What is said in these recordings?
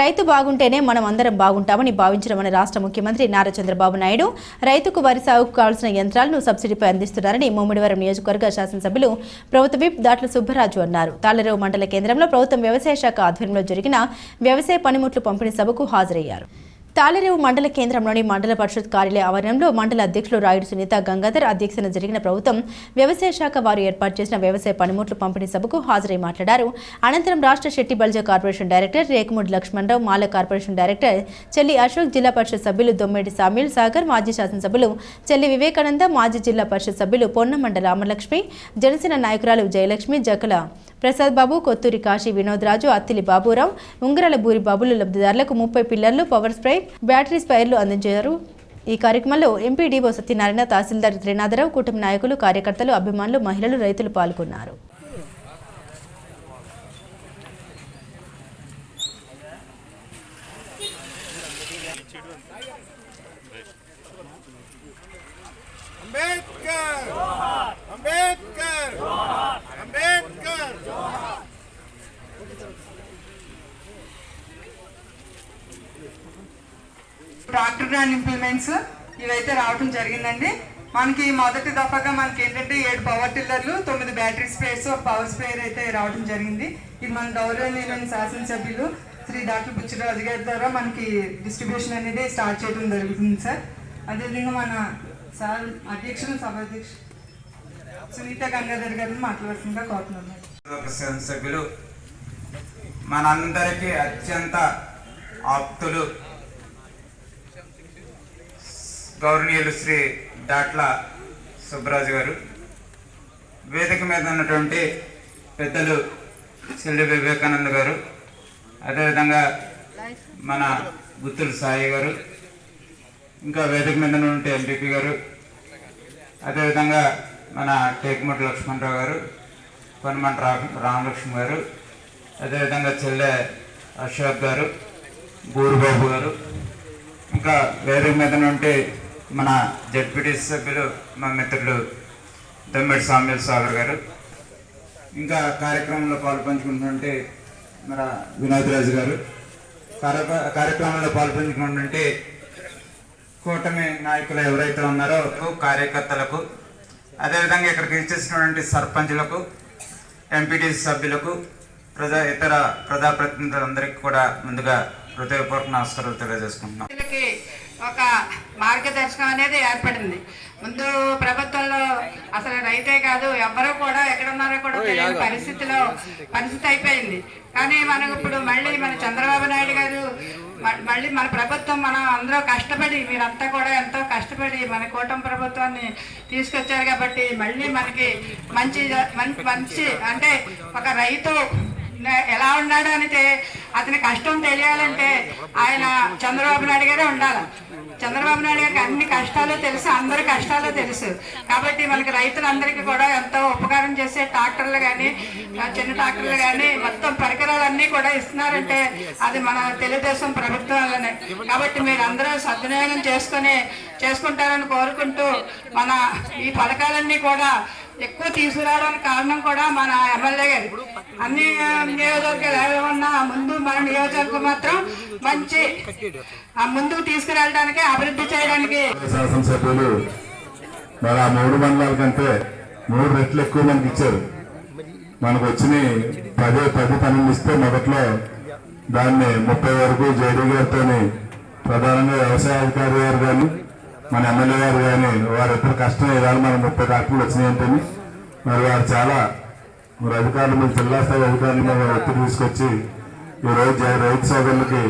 రైతు బాగుంటేనే మనం అందరం బాగుంటామని భావించడమని రాష్ట్ర ముఖ్యమంత్రి నారా చంద్రబాబు నాయుడు రైతుకు వరి సాగుకు కావాల్సిన యంత్రాలను సబ్సిడీపై అందిస్తున్నారని ముమ్మిడివరం నియోజకవర్గ శాసనసభ్యులు ప్రభుత్వ విప్ దాట్ల సుబ్బరాజు అన్నారు. తాళరేవు మండల కేంద్రంలో ప్రభుత్వం వ్యవసాయ శాఖ ఆధ్వర్యంలో జరిగిన వ్యవసాయ పనిముట్లు పంపిణీ సభకు హాజరయ్యారు. తాళరేవు మండల కేంద్రంలోని మండల పరిషత్ కార్యాలయ ఆవరణంలో మండల అధ్యక్షులు రాయుడు సునీత గంగాధర్ అధ్యక్షతన జరిగిన ప్రభుత్వం వ్యవసాయ శాఖ వారు ఏర్పాటు చేసిన వ్యవసాయ పనిముట్లు పంపిణీ సభకు హాజరై మాట్లాడారు. అనంతరం రాష్ట్ర Shetti Balija corporation director Rekumudi Lakshmanarao Mala corporation director Chelli Ashok జిల్లా పరిషత్ సభ్యులు దొమ్మిడి సామీల్ సాగర్ మాజీ శాసనసభ్యులు చెల్లి వివేకానంద మాజీ జిల్లా పరిషత్ సభ్యులు పొన్నమండ అమలక్ష్మి జనసేన నాయకురాలు జయలక్ష్మి జకల ప్రసాద్ బాబు కొత్తూరి కాశీ వినోద్ రాజు అత్తిలి బాబురావు ఉంగరాల బూరి బాబులు లబ్ధిదారులకు ముప్పై పిల్లర్లు పవర్ స్ప్రే బ్యాటరీ స్పైర్లు అందించారు. ఈ కార్యక్రమంలో ఎంపీడీఓ సత్యనారాయణ తహసీల్దార్ త్రినాథరావు కుటుంబ నాయకులు కార్యకర్తలు అభిమానులు మహిళలు రైతులు పాల్గొన్నారు. Ambedkar! Ambedkar! Ambedkar! Tractor grand implements ఇవైతే రావడం జరిగిందండి. మనకి మొదటి దఫాగా మనకి ఏంటంటే ఏడు పవర్ టిల్లర్లు తొమ్మిది బ్యాటరీ స్పేర్స్ ఒక పవర్ స్ప్రేయర్ అయితే రావడం జరిగింది. ఇది మన గౌరవనీయులైన శాసనసభ్యులు శ్రీ డాక్టర్ బుచ్చిరాజు గారి ద్వారా మనకి డిస్ట్రిబ్యూషన్ అనేది స్టార్ట్ చేయడం జరుగుతుంది సార్. అదేవిధంగా మన సార్ అధ్యక్షులు సభాధ్యక్షులు సునీత గంగాధర్ గారిని మాట్లాడాల్సిందిగా కోరుతున్నాను సభ్యులు మనందరికీ అత్యంత ఆప్తులు గౌరవనీయులు శ్రీ దాట్ల సుబ్బరాజు గారు. వేదిక మీద ఉన్నటువంటి పెద్దలు చెల్లి వివేకానంద గారు అదేవిధంగా మన గుత్తులు సాయి గారు ఇంకా వేదిక మీద ఉన్నటువంటి ఎంపీపీ గారు అదేవిధంగా మన టేకుమటి లక్ష్మణరావు గారు కొనమంట రా రామలక్ష్మి గారు అదేవిధంగా చెల్లె అశోక్ గారు బూరుబాబు గారు ఇంకా వేదిక మీద నుండి మన జడ్పీటీ సభ్యులు మా మిత్రులు దమ్మిడి సామ్యుల్ సాగర్ గారు. ఇంకా కార్యక్రమంలో పాల్పంచుకుంటుంటే మన వినోద్రాజు గారు. కార్యక్రమంలో పాల్పంచుకుంటుంటే కూటమి నాయకులు ఎవరైతే ఉన్నారో కార్యకర్తలకు అదేవిధంగా ఇక్కడికి ఇచ్చేసినటువంటి సర్పంచులకు ఎంపీటీసీ సభ్యులకు ప్రజా ఇతర ప్రజాప్రతినిధులందరికీ కూడా ముందుగా హృదయపూర్వక నమస్కారాలు తెలియజేసుకుంటున్నాం. ఒక మార్గదర్శనం అనేది ఏర్పడింది. ముందు ప్రభుత్వంలో అసలు రైతే కాదు ఎవ్వరూ కూడా ఎక్కడున్నారో కూడా తెలియని పరిస్థితిలో పరిస్థితి అయిపోయింది. కానీ మనకు ఇప్పుడు మళ్ళీ మన చంద్రబాబు నాయుడు గారు మళ్ళీ మన ప్రభుత్వం మనం అందరూ కష్టపడి మీరంతా కూడా ఎంతో కష్టపడి మన కూటమి ప్రభుత్వాన్ని తీసుకొచ్చారు కాబట్టి మళ్ళీ మనకి మంచి మంచి అంటే ఒక రైతు ఎలా ఉన్నాడు అంటే అతని కష్టం తెలియాలంటే ఆయన చంద్రబాబు నాయుడు గారే ఉండాలి. చంద్రబాబు నాయుడు గారికి అన్ని కష్టాలు తెలుసు అందరి కష్టాలు తెలుసు. కాబట్టి మనకి రైతులందరికీ కూడా ఎంతో ఉపకారం చేసే ట్రాక్టర్లు కానీ చిన్న ట్రాక్టర్లు కానీ మొత్తం పరికరాలన్నీ కూడా ఇస్తున్నారంటే అది మన తెలుగుదేశం ప్రభుత్వం వల్లనే. కాబట్టి మీరు అందరూ సద్వినియోగం చేసుకొని చేసుకుంటారని కోరుకుంటూ మన ఈ పథకాలన్నీ కూడా ఎక్కువ తీసుకురావడానికి కారణం కూడా మన ఎమ్మెల్యే గారు. అన్ని నియోజకవర్గాలు ఉన్న ముందు మన నియోజకవర్గం మాత్రం మంచి ఆ ముందుకు తీసుకురావడానికి అభివృద్ధి చేయడానికి. శాసనసభ్యులు మరి ఆ మూడు మండలాల కంటే మూడు రెట్లు ఎక్కువ మనకి ఇచ్చారు. మనకు వచ్చిన పదే పది పనులు ఇస్తే మొదట్లో దాన్ని ముప్పై వరకు జేడీ గారితో ప్రధానంగా వ్యవసాయ అధికారి గారు కానీ మన ఎమ్మెల్యే గారు కానీ వారిద్దరు కష్టం ఇవాళ మన ముప్పై డాక్టర్లు వచ్చినాయంటే మరి వారు చాలా మరి అధికారులు మీద జిల్లా స్థాయి అధికారుల మీద ఒత్తిడి తీసుకొచ్చి ఈ రోజు రైతు సోదరులకి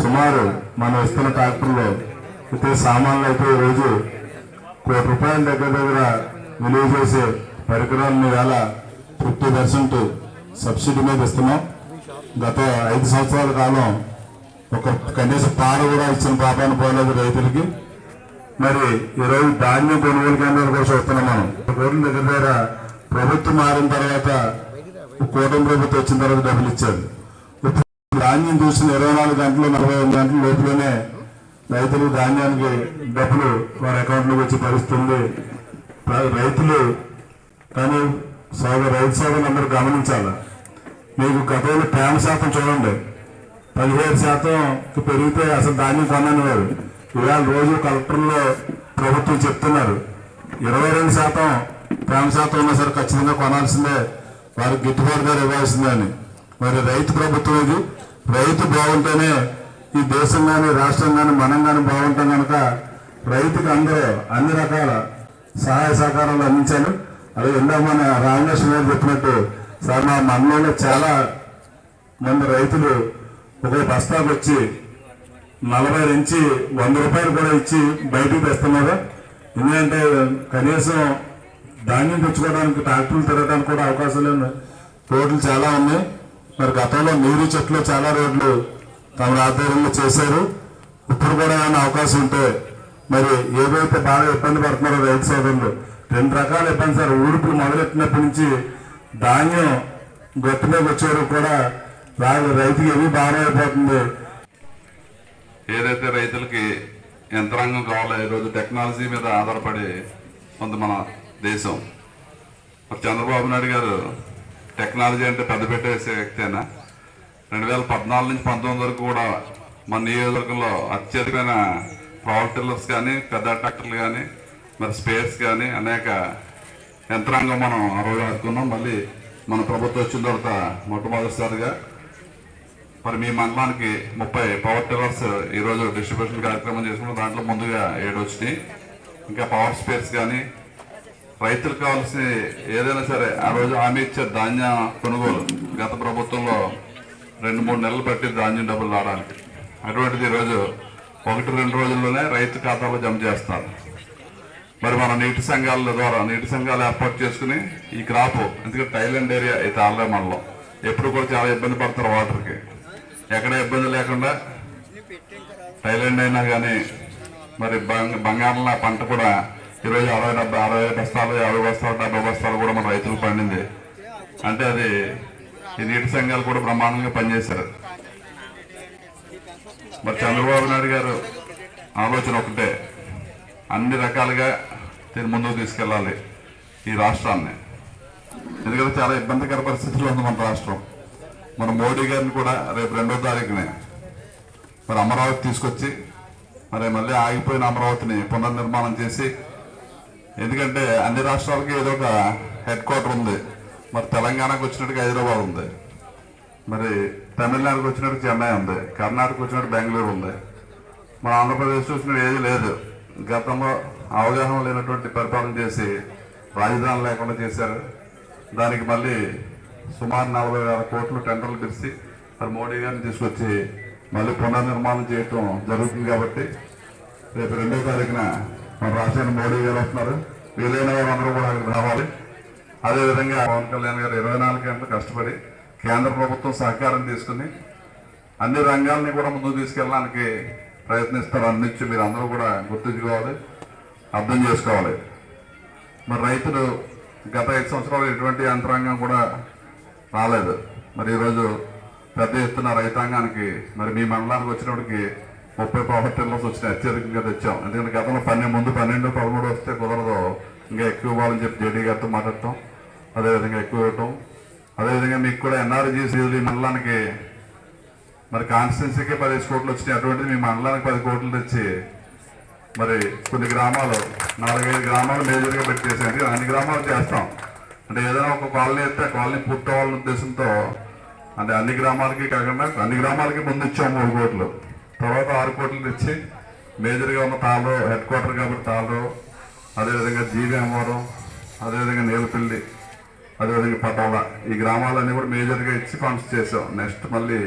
సుమారు మనం ఇస్తున్న ట్రాక్టర్లో అయితే సామాన్లు అయితే ఈరోజు రోజు కోటి రూపాయల దగ్గర దగ్గర విలువ చేసే పరికరాలను వేళ ఫిఫ్టీ పర్సెంట్ సబ్సిడీ మీద ఇస్తున్నాం. గత ఐదు సంవత్సరాల కాలం ఒక కనీసం పాలు కూడా ఇచ్చిన పాపాన్ని పోలేదు రైతులకి. మరి ఈరోజు ధాన్యం కొనుగోలు కేంద్రాలు కూడా చూస్తున్నాం మనం. కోట్ల దగ్గర దగ్గర ప్రభుత్వం మారిన తర్వాత కూటమి ప్రభుత్వం వచ్చిన తర్వాత డబ్బులు ఇచ్చారు. ధాన్యం చూసిన ఇరవై నాలుగు గంటలు నలభై ఐదు గంటల లోపులోనే రైతులు ధాన్యానికి డబ్బులు వారి అకౌంట్లోకి వచ్చి పరిస్థితుంది రైతులు కానీ సోదరు రైతు సోదరులు అందరూ గమనించాలి? మీకు గతంలో తేమ శాతం చూడండి. పదిహేడు శాతం పెరిగితే అసలు ధాన్యం కొననివారు ఇవాళ రోజు కలెక్టర్లో ప్రభుత్వం చెప్తున్నారు. ఇరవై రెండు శాతం ప్రేమ శాతం ఉన్నా సరే ఖచ్చితంగా కొనాల్సిందే. వారికి గిట్టుబాటు ధర ఇవ్వాల్సిందే అని. మరి రైతు ప్రభుత్వం ఇది. రైతు బాగుంటేనే ఈ దేశం కానీ రాష్ట్రం కానీ మనం కానీ బాగుంటాం కనుక రైతుకు అందరూ అన్ని రకాల సహాయ సహకారాలు అందించాలి. అలాగే ఇందాక మన రామకృష్ణ గారు చెప్పినట్టు సార్ మా మండలంలో చాలా మంది రైతులు ఒక బస్తాకు వచ్చి నలభై నుంచి వంద రూపాయలు కూడా ఇచ్చి బయటకు తెస్తున్నారు. ఎందుకంటే కనీసం ధాన్యం తెచ్చుకోవడానికి ట్రాక్టర్లు తిరగడానికి కూడా అవకాశం లేని రోడ్లు చాలా ఉన్నాయి. మరి గతంలో నీరు చెట్లు చాలా రోడ్లు తమ ఆధ్వర్యంలో చేశారు. ఇప్పుడు కూడా ఏమైనా అవకాశం ఉంటే మరి ఏదైతే బాగా ఇబ్బంది పడుతున్నారో రైతు సోదరులు రెండు రకాల ఇబ్బంది సార్. ఊడుపులు మొదలెట్టినప్పటి నుంచి ధాన్యం గట్టు మీద వచ్చేవారు కూడా బాగా రైతుకి ఏమీ బాగా అయిపోతుంది. ఏదైతే రైతులకి యంత్రాంగం కావాలో ఈరోజు టెక్నాలజీ మీద ఆధారపడి ఉంది మన దేశం. మరి చంద్రబాబు నాయుడు గారు టెక్నాలజీ అంటే పెద్ద పెట్టేసే వ్యక్తేనా? రెండు వేల పద్నాలుగు నుంచి పంతొమ్మిది వరకు కూడా మన నియోజకవర్గంలో అత్యధికమైన పవర్ టిల్లర్స్ కానీ పెద్ద ట్రాక్టర్లు కానీ మరి స్పేర్స్ కానీ అనేక యంత్రాంగం మనం ఆ రోజు ఆడుకున్నాం మళ్ళీ మన ప్రభుత్వం వచ్చిన తర్వాత మొట్టమొదటిసారిగా మరి మీ మండలానికి ముప్పై పవర్ టిల్లర్స్ ఈరోజు డిస్ట్రిబ్యూషన్ కార్యక్రమం చేసుకున్నాం దాంట్లో ముందుగా ఏడు వచ్చినాయి. ఇంకా పవర్ స్పేర్స్ కానీ రైతులకు కావాల్సిన ఏదైనా సరే ఆ రోజు హామీ ఇచ్చే ధాన్య కొనుగోలు గత ప్రభుత్వంలో రెండు మూడు నెలలు పట్టి ధాన్యం డబ్బులు రావడానికి. అటువంటిది ఈరోజు ఒకటి రెండు రోజుల్లోనే రైతు ఖాతాలో జమ చేస్తారు. మరి మన నీటి సంఘాల ద్వారా నీటి సంఘాలు ఏర్పాటు చేసుకుని ఈ క్రాప్ ఎందుకంటే థైలాండ్ ఏరియా అయితే ఆల్రెడీ మనలో ఎప్పుడు కూడా చాలా ఇబ్బంది పడతారు వాటర్కి. ఎక్కడ ఇబ్బంది లేకుండా థైలాండ్ అయినా కానీ మరి బంగారం బంగారంలో పంట కూడా ఈరోజు అరవై డెబ్బై అరవై బస్తాలు యాభై బస్తాలు డెబ్బై బస్తాలు కూడా మన రైతులు పండింది. అంటే అది ఈ నీటి సంఘాలు కూడా బ్రహ్మాండంగా పనిచేశారు. మరి చంద్రబాబు నాయుడు గారు ఆలోచన ఒకటే అన్ని రకాలుగా దీన్ని ముందుకు తీసుకెళ్ళాలి ఈ రాష్ట్రాన్ని. ఎందుకంటే చాలా ఇబ్బందికర పరిస్థితుల్లో ఉంది మన రాష్ట్రం. మన మోడీ గారిని కూడా రేపు రెండో తారీఖునే మరి అమరావతి తీసుకొచ్చి మరి మళ్ళీ ఆగిపోయిన అమరావతిని పునర్నిర్మాణం చేసి ఎందుకంటే అన్ని రాష్ట్రాలకి ఏదో ఒక హెడ్ క్వార్టర్ ఉంది. మరి తెలంగాణకు వచ్చినట్టుగా హైదరాబాద్ ఉంది. మరి తమిళనాడుకు వచ్చినట్టు చెన్నై ఉంది. కర్ణాటక వచ్చినట్టు బెంగళూరు ఉంది. మన ఆంధ్రప్రదేశ్ వచ్చినట్టు ఏది లేదు. గతంలో అవగాహన లేనటువంటి పరిపాలన చేసి రాజధాని లేకుండా చేశారు. దానికి మళ్ళీ సుమారు నలభై వేల కోట్లు టెండర్లు పిలిచి మరి మోడీ గారిని తీసుకొచ్చి మళ్ళీ పునర్నిర్మాణం చేయటం జరుగుతుంది కాబట్టి రేపు రెండో తారీఖున మన రాష్ట్రానికి మోడీ గారు వస్తున్నారు. వీలైన వారందరూ కూడా అక్కడికి రావాలి. అదేవిధంగా పవన్ కళ్యాణ్ గారు ఇరవై నాలుగు గంటలు కష్టపడి కేంద్ర ప్రభుత్వం సహకారం తీసుకుని అన్ని రంగాల్ని కూడా ముందుకు తీసుకెళ్ళడానికి ప్రయత్నిస్తారు. అందించి మీరు అందరూ కూడా గుర్తుంచుకోవాలి అర్థం చేసుకోవాలి. మరి రైతులు గత ఐదు సంవత్సరాలు ఎటువంటి యంత్రాంగం కూడా రాలేదు. మరి ఈరోజు పెద్ద ఎత్తున రైతాంగానికి మరి మీ మండలానికి వచ్చినప్పటికి ముప్పై పవర్ టిల్లర్స్ వచ్చినాయి. అత్యధికంగా తెచ్చాం. ఎందుకంటే గతంలో పన్నెండు ముందు పన్నెండు పదమూడు వస్తే కుదరదు. ఇంకా ఎక్కువ ఇవ్వాలని చెప్పి జేడీ గారితో మాట్లాడటం అదేవిధంగా ఎక్కువ ఇవ్వటం. అదేవిధంగా మీకు కూడా ఎన్ఆర్జీసీ మండలానికి మరి కాన్స్టిట్యున్సీకే పదిహేను కోట్లు వచ్చినాయి. అటువంటిది మీ మండలానికి పది కోట్లు తెచ్చి మరి కొన్ని గ్రామాలు నాలుగైదు గ్రామాలు మేజర్గా పెట్టేసాం అన్ని గ్రామాలు చేస్తాం. అంటే ఏదైనా ఒక కాలనీ అయితే ఆ కాలనీ పూర్తవ్వాలనే ఉద్దేశంతో అంటే అన్ని గ్రామాలకి కాకుండా అన్ని గ్రామాలకి ముందు ఇచ్చాము మూడు కోట్లు. తర్వాత ఆరు కోట్లు తెచ్చి మేజర్గా ఉన్న తాళ్ళు హెడ్ క్వార్టర్ కాబట్టి తాళ్ళు అదేవిధంగా జీవి అమ్మవరం అదేవిధంగా నేలపల్లి అదేవిధంగా పటాల ఈ గ్రామాలన్నీ కూడా మేజర్గా ఇచ్చి ఫండ్స్ చేసాం నెక్స్ట్ మళ్ళీ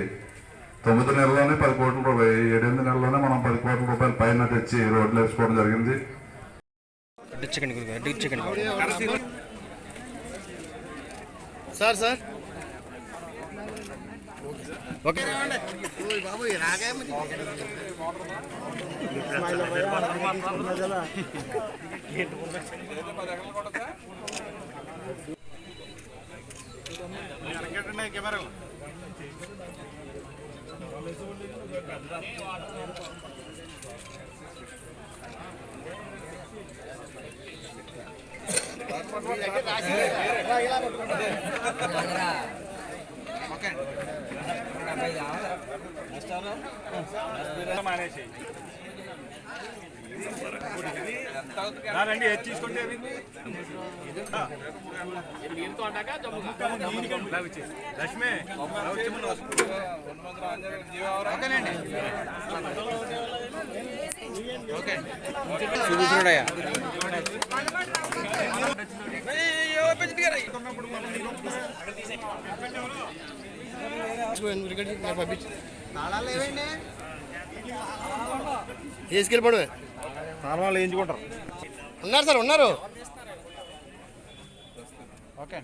తొమ్మిది నెలల్లోనే పది కోట్ల రూపాయలు ఏడెనిమిది నెలల్లోనే మనం పది కోట్ల రూపాయలు పైన తెచ్చి రోడ్లు వేసుకోవడం జరిగింది. సార్ సార్ ఓకే బాబు రాగా కెమెరా రండి తీసుకుంటే లక్ష్మి ఓకేనండి. ఓకే. చూపించున్నాడయ్యా తీసుకెళ్ళిపోవడమే. తాళవాళ్ళు వేయించుకుంటారు. ఉన్నారు సార్ ఉన్నారు. ఓకే